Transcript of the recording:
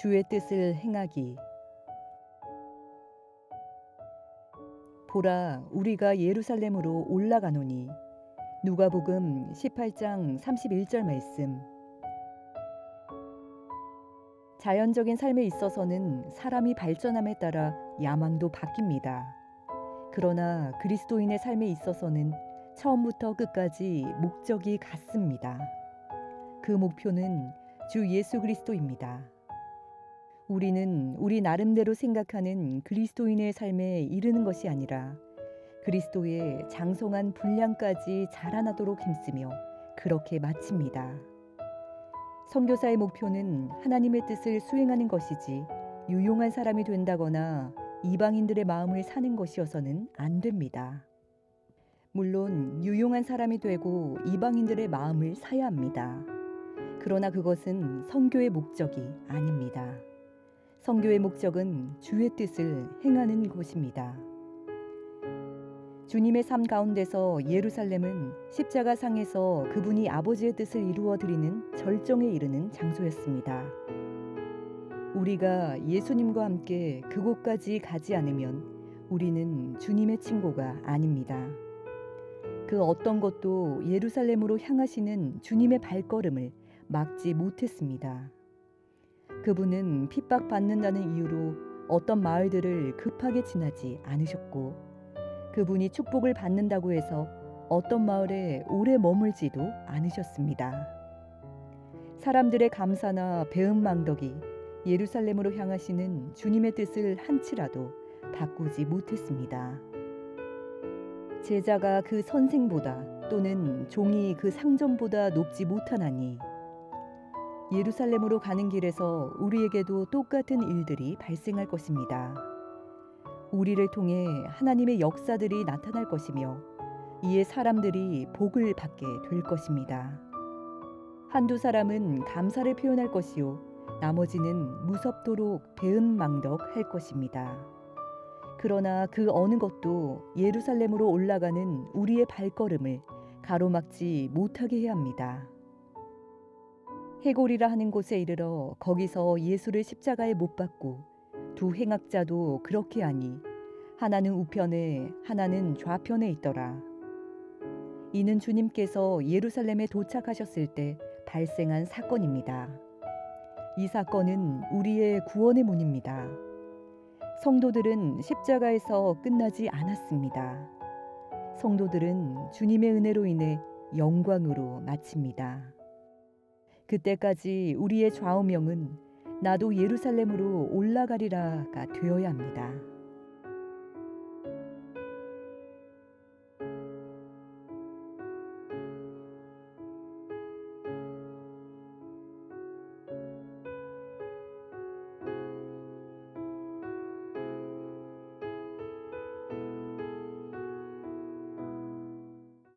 주의 뜻을 행하기 보라 우리가 예루살렘으로 올라가노니 누가복음 18장 31절 말씀 자연적인 삶에 있어서는 사람이 발전함에 따라 야망도 바뀝니다. 그러나 그리스도인의 삶에 있어서는 처음부터 끝까지 목적이 같습니다. 그 목표는 주 예수 그리스도입니다. 우리는 우리 나름대로 생각하는 그리스도인의 삶에 이르는 것이 아니라 그리스도의 장성한 분량까지 자라나도록 힘쓰며 그렇게 마칩니다. 선교사의 목표는 하나님의 뜻을 수행하는 것이지 유용한 사람이 된다거나 이방인들의 마음을 사는 것이어서는 안 됩니다. 물론 유용한 사람이 되고 이방인들의 마음을 사야 합니다. 그러나 그것은 선교의 목적이 아닙니다. 선교의 목적은 주의 뜻을 행하는 것입니다. 주님의 삶 가운데서 예루살렘은 십자가 상에서 그분이 아버지의 뜻을 이루어 드리는 절정에 이르는 장소였습니다. 우리가 예수님과 함께 그곳까지 가지 않으면 우리는 주님의 친구가 아닙니다. 그 어떤 것도 예루살렘으로 향하시는 주님의 발걸음을 막지 못했습니다. 그분은 핍박받는다는 이유로 어떤 마을들을 급하게 지나지 않으셨고 그분이 축복을 받는다고 해서 어떤 마을에 오래 머물지도 않으셨습니다. 사람들의 감사나 배은망덕이 예루살렘으로 향하시는 주님의 뜻을 한치라도 바꾸지 못했습니다. 제자가 그 선생보다 또는 종이 그 상점보다 높지 못하나니 예루살렘으로 가는 길에서 우리에게도 똑같은 일들이 발생할 것입니다. 우리를 통해 하나님의 역사들이 나타날 것이며 이에 사람들이 복을 받게 될 것입니다. 한두 사람은 감사를 표현할 것이요 나머지는 무섭도록 배은망덕 할 것입니다. 그러나 그 어느 것도 예루살렘으로 올라가는 우리의 발걸음을 가로막지 못하게 해야 합니다. 해골이라 하는 곳에 이르러 거기서 예수를 십자가에 못 박고 두 행악자도 그렇게 하니 하나는 우편에 하나는 좌편에 있더라. 이는 주님께서 예루살렘에 도착하셨을 때 발생한 사건입니다. 이 사건은 우리의 구원의 문입니다. 성도들은 십자가에서 끝나지 않았습니다. 성도들은 주님의 은혜로 인해 영광으로 마칩니다. 그때까지 우리의 좌우명은 나도 예루살렘으로 올라가리라가 되어야 합니다.